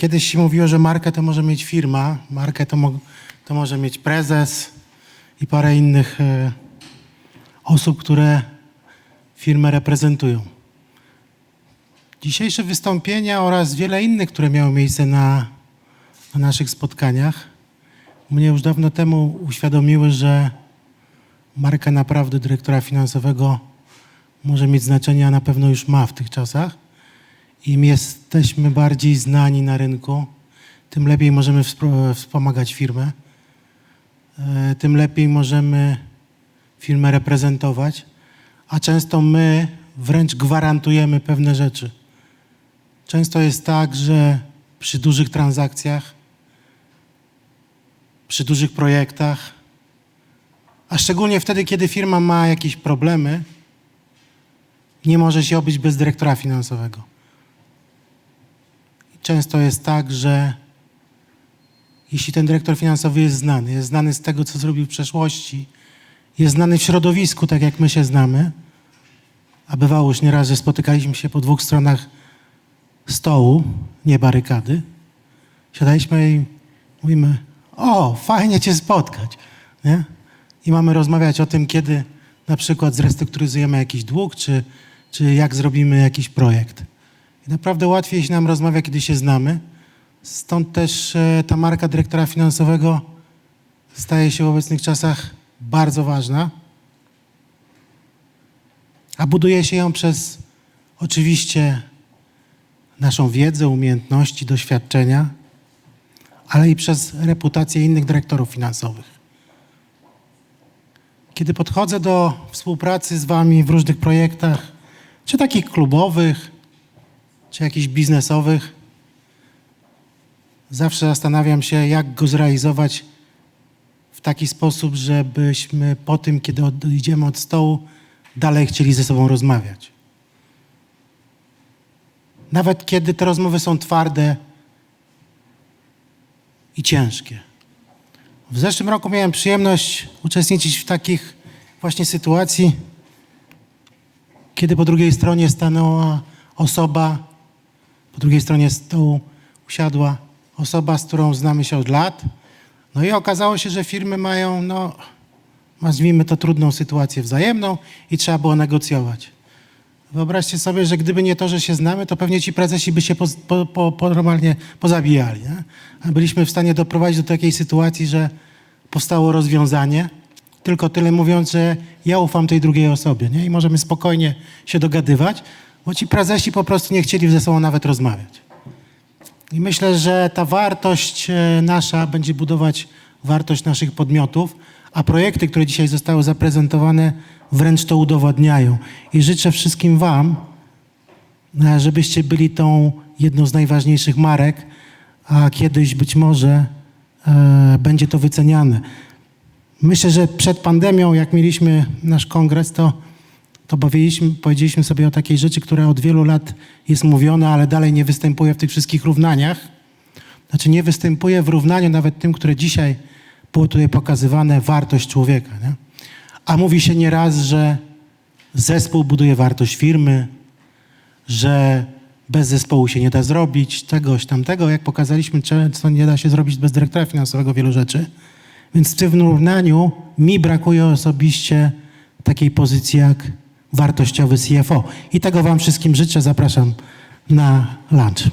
kiedyś się mówiło, że markę to może mieć firma, markę to, mo- to może mieć prezes i parę innych e, osób, które firmę reprezentują. Dzisiejsze wystąpienia oraz wiele innych, które miały miejsce na, na naszych spotkaniach, mnie już dawno temu uświadomiły, że marka naprawdę dyrektora finansowego może mieć znaczenie, a na pewno już ma w tych czasach. Im jesteśmy bardziej znani na rynku, tym lepiej możemy wspomagać firmę, e, tym lepiej możemy firmę reprezentować, a często my wręcz gwarantujemy pewne rzeczy. Często jest tak, że przy dużych transakcjach, przy dużych projektach, a szczególnie wtedy, kiedy firma ma jakieś problemy, nie może się obyć bez dyrektora finansowego. Często jest tak, że jeśli ten dyrektor finansowy jest znany, jest znany z tego, co zrobił w przeszłości, jest znany w środowisku, tak jak my się znamy, a bywało już nieraz, że spotykaliśmy się po dwóch stronach stołu, nie barykady, siadaliśmy i mówimy, o, fajnie cię spotkać, nie? I mamy rozmawiać o tym, kiedy na przykład zrestrukturyzujemy jakiś dług, czy, czy jak zrobimy jakiś projekt. Naprawdę łatwiej się nam rozmawia, kiedy się znamy. Stąd też e, ta marka dyrektora finansowego staje się w obecnych czasach bardzo ważna. A buduje się ją przez oczywiście naszą wiedzę, umiejętności, doświadczenia, ale i przez reputację innych dyrektorów finansowych. Kiedy podchodzę do współpracy z Wami w różnych projektach, czy takich klubowych, czy jakichś biznesowych, zawsze zastanawiam się, jak go zrealizować w taki sposób, żebyśmy po tym, kiedy odejdziemy od stołu, dalej chcieli ze sobą rozmawiać. Nawet kiedy te rozmowy są twarde i ciężkie. W zeszłym roku miałem przyjemność uczestniczyć w takich właśnie sytuacji, kiedy po drugiej stronie stanęła osoba, po drugiej stronie stołu usiadła osoba, z którą znamy się od lat. No i okazało się, że firmy mają, no, nazwijmy to trudną sytuację wzajemną i trzeba było negocjować. Wyobraźcie sobie, że gdyby nie to, że się znamy, to pewnie ci prezesi by się po, po, po, po normalnie pozabijali. Nie? A byliśmy w stanie doprowadzić do takiej sytuacji, że powstało rozwiązanie, tylko tyle mówiąc, że ja ufam tej drugiej osobie nie? i możemy spokojnie się dogadywać, bo ci prezesi po prostu nie chcieli ze sobą nawet rozmawiać. I myślę, że ta wartość e, nasza będzie budować wartość naszych podmiotów, a projekty, które dzisiaj zostały zaprezentowane, wręcz to udowadniają. I życzę wszystkim Wam, e, żebyście byli tą jedną z najważniejszych marek, a kiedyś być może e, będzie to wyceniane. Myślę, że przed pandemią, jak mieliśmy nasz kongres, to, to bawiliśmy, powiedzieliśmy sobie o takiej rzeczy, która od wielu lat jest mówiona, ale dalej nie występuje w tych wszystkich równaniach. Znaczy nie występuje w równaniu nawet tym, które dzisiaj było tutaj pokazywane, wartość człowieka. Nie? A mówi się nieraz, że zespół buduje wartość firmy, że bez zespołu się nie da zrobić czegoś tamtego. Jak pokazaliśmy, często nie da się zrobić bez dyrektora finansowego wielu rzeczy. Więc w tym równaniu mi brakuje osobiście takiej pozycji jak wartościowy CFO. I tego Wam wszystkim życzę. Zapraszam na lunch.